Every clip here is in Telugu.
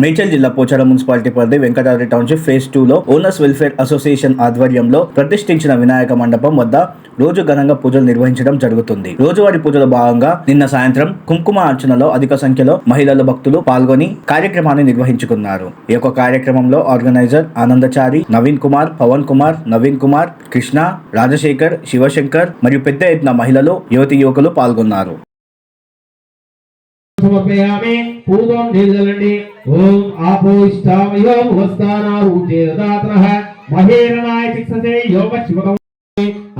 మేడ్చల్ జిల్లా పోచారం మున్సిపాలిటీ పరిధి వెంకటాద్రి టౌన్షిప్ ఫేజ్ టూ లో ఓనర్స్ వెల్ఫేర్ అసోసియేషన్ ఆధ్వర్యంలో ప్రతిష్ఠించిన వినాయక మండపం వద్ద రోజు ఘనంగా పూజలు నిర్వహించడం జరుగుతుంది. రోజువారీ పూజల భాగంగా నిన్న సాయంత్రం కుంకుమ అర్చనలో అధిక సంఖ్యలో మహిళల భక్తులు పాల్గొని కార్యక్రమాన్ని నిర్వహించుకున్నారు. ఈ యొక్క కార్యక్రమంలో ఆర్గనైజర్ ఆనందచారి నవీన్ కుమార్ పవన్ కుమార్ నవీన్ కుమార్ కృష్ణ రాజశేఖర్ శివశంకర్ మరియు పెద్ద ఎత్తున మహిళలు యువతి యువకులు పాల్గొన్నారు. సమర్పయామి. పూర్వం నీళ్ళండి ఓం ఆపో ఇష్టామయో ముహస్థానారుచేదాత్రః మహేరణాయ చిక్సతే యోగ శివకం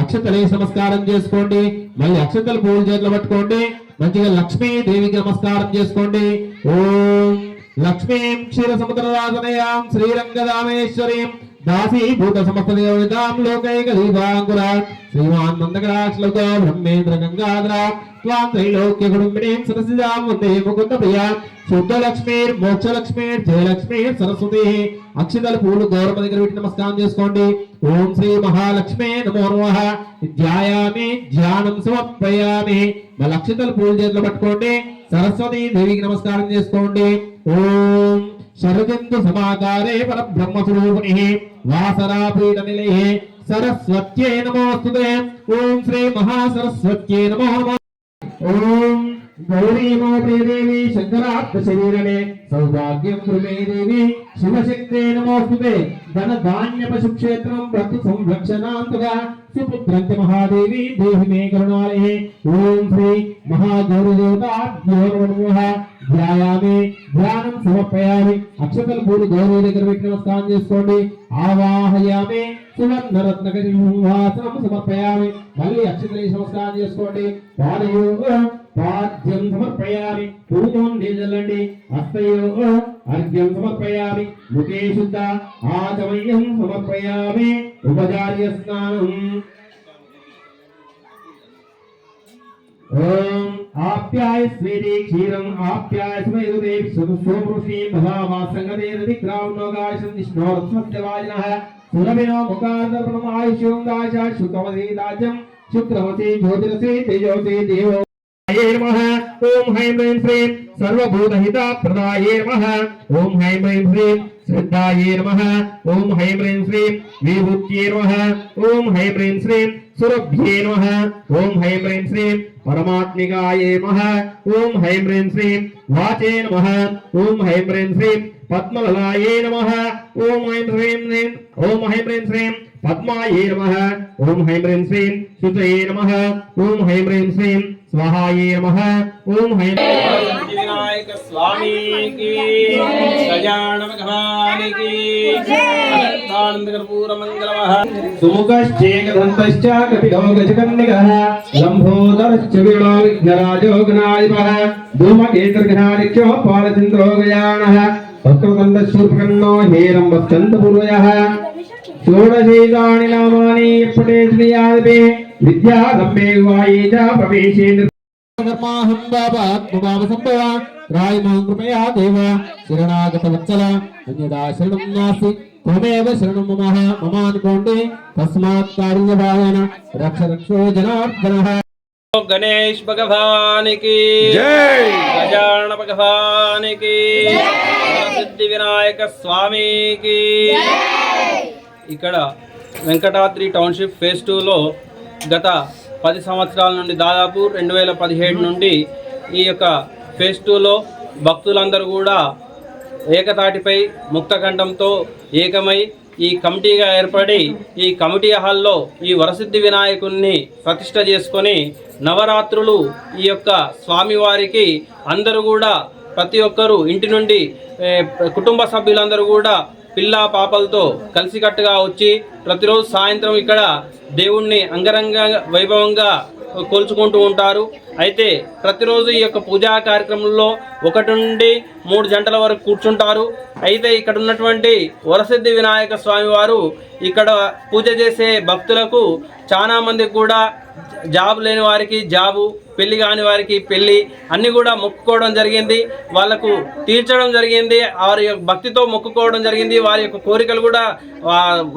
అక్షతలే నమస్కారం చేసుకోండి. మళ్ళీ అక్షతలు పూజ చేతులు పట్టుకోండి. మంచిగా లక్ష్మీ దేవికి నమస్కారం చేసుకోండి. ఓం లక్ష్మీం క్షీర సముద్రరాజనయాం శ్రీరంగదామేశ్వరీం దాసీభూత సమస్త లోకైక దీపాంకుర శ్రీమాన్ మందకరాశ్లోక బ్రహ్మేంద్ర గంగాధర. త్వాం త్రైలోక్య కుటుంబినీం సరసిజాం వందే ముకుంద ప్రియా శుద్ధలక్ష్మీర్ మోక్షలక్ష్మీర్ జయలక్ష్మీర్ సరస్వతి. అక్షితల పూలు గౌరవ దగ్గర పెట్టి నమస్కారం చేసుకోండి. ఓం శ్రీ మహాలక్ష్మే నమో నమః. ధ్యాయామి ధ్యానం సమర్పయామి. మళ్ళీ అక్షితల పూలు చేతులు పట్టుకోండి. సరస్వతి దేవికి నమస్కారం చేసుకోండి. ఓం శరదిందు సమాకారే పరబ్రహ్మ స్వరూపిణి వాసరా పీఠ నిలయే సరస్వత్యే నమోస్తుతే ఓం శ్రీ మహాసరస్వత్యే నమో నమః. ఓం గౌరీమో దేవి శంకరాత్మ శరీరమే సౌభాగ్యం కృమే దేవి శివశక్తే నమోస్తుతే ధన ధాన్య పశు క్షేత్రం ప్రతి సంరక్షణాంతగా సుపుత్రంత మహాదేవి దేవి మే కరుణాలయే ఓం శ్రీ మహాగౌరీ నమః ధ్యాయామి ధ్యానం సమర్పయామి అక్షతల పూలు గౌరవ దగ్గర పెట్టి నమస్కారం చేసుకోండి। ఆవాహయామి సువర్ణ రత్న సింహాసనం సమర్పయామి। మళ్ళీ అక్షతలు నమస్కారం చేసుకోండి। పాదయోగ పాద్యం సమర్పయామి। పూర్వం నీళ్ళండి హస్తయో अर्घ्यं समर्पयामि, मुखे शुद्ध, आचमय्यं समर्पयामि, उपचार्य स्नानम्। ओम आप्याय स्वेदे क्षीरम, आप्याय स्मेरुदेव सुसोमृषीं भवामासंगदे रतिक्राम नोगाशं विष्णोरस्मत्यवाजिनः सुरभिनो मुखान्तर्पणमायुष्यों दाशा शुकमधे दाजं शुक्रमते ज्योतिरसे तेजोते देवो। తేజోసీ దేవో ే నమః ఓం హైం హ్రీం శ్రీం సర్వభూతహిత ప్రదాయే నమః ఓం హైం హ్రీం శ్రీం శ్రద్ధాయే నమః ఓం హైం హ్రీం శ్రీం విభూత్యే నమః ఓం హైం హ్రీం శ్రీం సురభ్యే నమః ఓం హైం హ్రీం శ్రీం పరమాత్మికాయే నమః ఓం హైం హ్రీం శ్రీం వాచే నమః ఓం హైం హ్రీం శ్రీం పద్మలలాయే నమః ఓం హైం హ్రీం శ్రీం ఓం హైం హ్రీం శ్రీం పద్మాయే నమః ఓం హైం హ్రీం శ్రీం శుచయే నమః ఓం హైం హ్రీం శ్రీం विनायक स्वामी की गजानन भगवान की अनंतानंद कर्पूर मंगलमः सुमुखश्चेक दन्तश्च कपिलो गजकन्निकः लम्भोदरश्च विलो विघ्नराजो गणाधिपः धूमकेतर्घ्नादिक्यो पालचन्द्रो हेरम्बस्कन्दपूर्वयः षोडशैतानि नामानि पटे श्रियादिपे विद्यारम्भे वाये च प्रवेशे కర్మాహం బాబాత్మభావ సంభవ రాయమాం కృపయా దేవ శరణాగత వత్సల అన్యదా శరణం నాస్తి త్వమేవ శరణం మమ మమ అనుకోండి తస్మాత్ కారుణ్యభావేన రక్ష రక్షో జనార్దన గణేష్ భగవానికి గజానన భగవానికి సిద్ధి వినాయక స్వామికి ఇక్కడ వెంకటాద్రి టౌన్షిప్ ఫేజ్ టూలో గత పది సంవత్సరాల నుండి దాదాపు రెండు వేల పదిహేడు నుండి ఈ యొక్క ఫేజ్ టూలో భక్తులందరూ కూడా ఏకతాటిపై ముక్తఖండంతో ఏకమై ఈ కమిటీగా ఏర్పడి ఈ కమిటీ హాల్లో ఈ వరసిద్ధి వినాయకుణ్ణి ప్రతిష్ట చేసుకొని నవరాత్రులు ఈ యొక్క స్వామివారికి అందరూ కూడా ప్రతి ఒక్కరూ ఇంటి నుండి కుటుంబ సభ్యులందరూ కూడా పిల్ల పాపలతో కలిసికట్టుగా వచ్చి ప్రతిరోజు సాయంత్రం ఇక్కడ దేవుణ్ణి అంగరంగ వైభవంగా కొలుచుకుంటూ ఉంటారు. అయితే ప్రతిరోజు ఈ యొక్క పూజా కార్యక్రమంలో ఒకటి నుండి మూడు గంటల వరకు కూర్చుంటారు. అయితే ఇక్కడ ఉన్నటువంటి వరసిద్ధి వినాయక స్వామి వారు ఇక్కడ పూజ చేసే భక్తులకు చాలామంది కూడా జాబ్ లేని వారికి జాబు పెళ్ళి కాని వారికి పెళ్ళి అన్ని కూడా మొక్కుకోవడం జరిగింది. వాళ్ళకు తీర్చడం జరిగింది. వారి యొక్క భక్తితో మొక్కుకోవడం జరిగింది. వారి యొక్క కోరికలు కూడా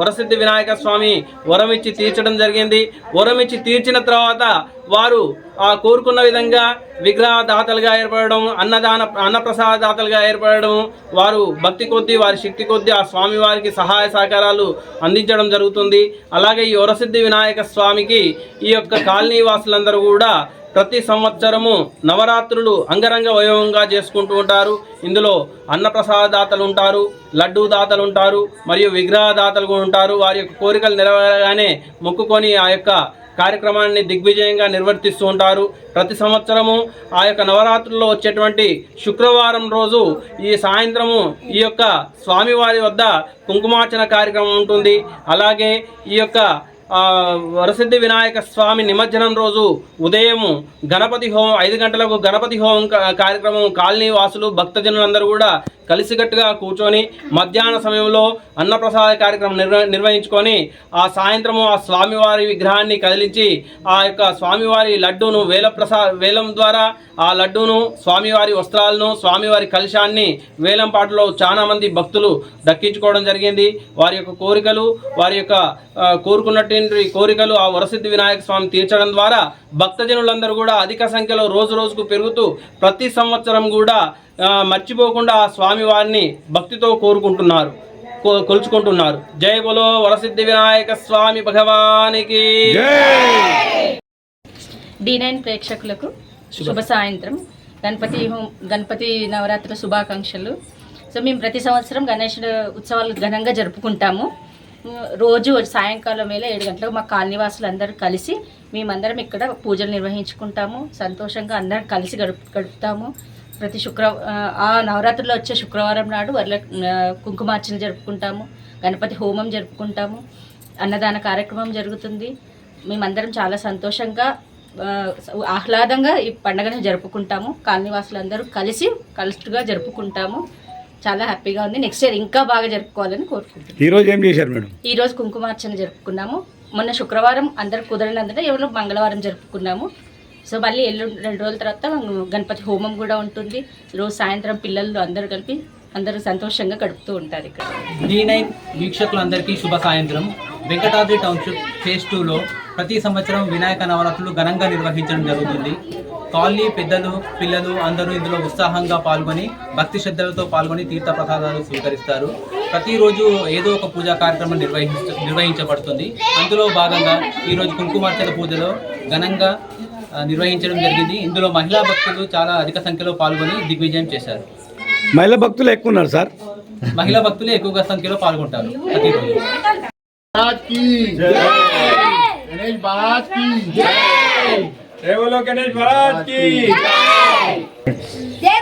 వరసిద్ధి వినాయక స్వామి వరం ఇచ్చి తీర్చడం జరిగింది. వరం ఇచ్చి తీర్చిన తర్వాత వారు ఆ కోరుకున్న విధంగా విగ్రహ దాతలుగా ఏర్పడడం అన్నదాన అన్నప్రసాద దాతలుగా ఏర్పడడం వారు భక్తి కొద్దీ వారి శక్తి కొద్దీ ఆ స్వామి వారికి సహాయ సహకారాలు అందించడం జరుగుతుంది. అలాగే ఈ వరసిద్ధి వినాయక స్వామికి ఈ యొక్క కాలనీ వాసులందరూ కూడా ప్రతి సంవత్సరము నవరాత్రులు అంగరంగ వైభవంగా చేసుకుంటూ ఉంటారు. ఇందులో అన్నప్రసాద దాతలు ఉంటారు లడ్డూ దాతలు ఉంటారు మరియు విగ్రహ దాతలు కూడా ఉంటారు. వారి యొక్క కోరికలు నెరవేరగానే మొక్కుకొని ఆ యొక్క కార్యక్రమాన్ని దిగ్విజయంగా నిర్వర్తిస్తూ ఉంటారు. ప్రతి సంవత్సరము ఆ యొక్క నవరాత్రుల్లో వచ్చేటువంటి శుక్రవారం రోజు ఈ సాయంత్రము ఈ యొక్క స్వామివారి వద్ద కుంకుమార్చన కార్యక్రమం ఉంటుంది. అలాగే ఈ యొక్క వరసిద్ధి వినాయక స్వామి నిమజ్జనం రోజు ఉదయం గణపతి హోమం ఐదు గంటలకు గణపతి హోమం కార్యక్రమం కాలనీ వాసులు భక్తజనులందరూ కూడా కలిసికట్టుగా కూర్చొని మధ్యాహ్న సమయంలో అన్నప్రసాద కార్యక్రమం నిర్వ నిర్వహించుకొని ఆ సాయంత్రము ఆ స్వామివారి విగ్రహాన్ని కదిలించి ఆ యొక్క స్వామివారి లడ్డూను వేల ప్రసా వేలం ద్వారా ఆ లడ్డూను స్వామివారి వస్త్రాలను స్వామివారి కలశాన్ని వేలంపాటలో పాటలో చాలామంది భక్తులు దక్కించుకోవడం జరిగింది. వారి యొక్క కోరికలు వారి యొక్క కోరుకున్నట్టు కోరుకున్నటువంటి కోరికలు ఆ వరసిద్ధి వినాయక స్వామి తీర్చడం ద్వారా భక్తజనులందరూ కూడా అధిక సంఖ్యలో రోజు రోజుకు పెరుగుతూ ప్రతి సంవత్సరం కూడా మర్చిపోకుండా ఆ స్వామి వారిని భక్తితో కోరుకుంటున్నారు కో- కొలుచుకుంటున్నారు. జై బలో వరసిద్ధి వినాయక స్వామి భగవానికి. డి నైన్ ప్రేక్షకులకు శుభ సాయంత్రం. గణపతి హోం గణపతి నవరాత్రి శుభాకాంక్షలు. సో మేము ప్రతి సంవత్సరం గణేష్ ఉత్సవాలు ఘనంగా జరుపుకుంటాము. రోజు సాయంకాలం వేళ ఏడు గంటలకు మా కాలనీవాసులు అందరూ కలిసి మేమందరం ఇక్కడ పూజలు నిర్వహించుకుంటాము. సంతోషంగా అందరం కలిసి గడుపు గడుపుతాము. ప్రతి శుక్ర ఆ, నవరాత్రిలో వచ్చే శుక్రవారం నాడు వరల కుంకుమార్చన జరుపుకుంటాము. గణపతి హోమం జరుపుకుంటాము. అన్నదాన కార్యక్రమం జరుగుతుంది. మేమందరం చాలా సంతోషంగా ఆహ్లాదంగా ఈ పండుగను జరుపుకుంటాము. కాలనీవాసులందరూ కలిసి కలిసిగా జరుపుకుంటాము. చాలా హ్యాపీగా ఉంది. నెక్స్ట్ ఇయర్ ఇంకా బాగా జరుపుకోవాలని కోరుకుంటున్నాం. ఈ రోజు ఏం చేశారు మేడం? ఈ రోజు కుంకుమార్చన జరుపుకున్నాము. మొన్న శుక్రవారం అందరు కుదరనందున ఎవరు మంగళవారం జరుపుకున్నాము. సో మళ్ళీ ఎల్లుండి రెండు రోజుల తర్వాత గణపతి హోమం కూడా ఉంటుంది. రోజు సాయంత్రం పిల్లలు అందరూ కలిపి అందరూ సంతోషంగా గడుపుతూ ఉంటారు ఇక్కడ. డి నైన్ వీక్షకులందరికీ శుభ సాయంత్రం. వెంకటాద్రి టౌన్షిప్ ఫేజ్ టూలో ప్రతి సంవత్సరం వినాయక నవరాత్రులు ఘనంగా నిర్వహించడం జరుగుతుంది. కాలనీ పెద్దలు పిల్లలు అందరూ ఇందులో ఉత్సాహంగా పాల్గొని భక్తి శ్రద్ధలతో పాల్గొని తీర్థ ప్రసాదాలు స్వీకరిస్తారు. ప్రతిరోజు ఏదో ఒక పూజా కార్యక్రమం నిర్వహించ నిర్వహించబడుతుంది. అందులో భాగంగా ఈరోజు కుంకుమార్చన పూజలో ఘనంగా నిర్వహించడం జరిగింది. ఇందులో మహిళా భక్తులు చాలా అధిక సంఖ్యలో పాల్గొని దిగ్విజయం చేశారు. మహిళా భక్తులు ఎక్కువ ఉన్నారు సార్. మహిళా భక్తులు ఎక్కువగా సంఖ్యలో పాల్గొంటారు ప్రతిరోజు. જય બોલો ગણેશ મહારાજ કી જય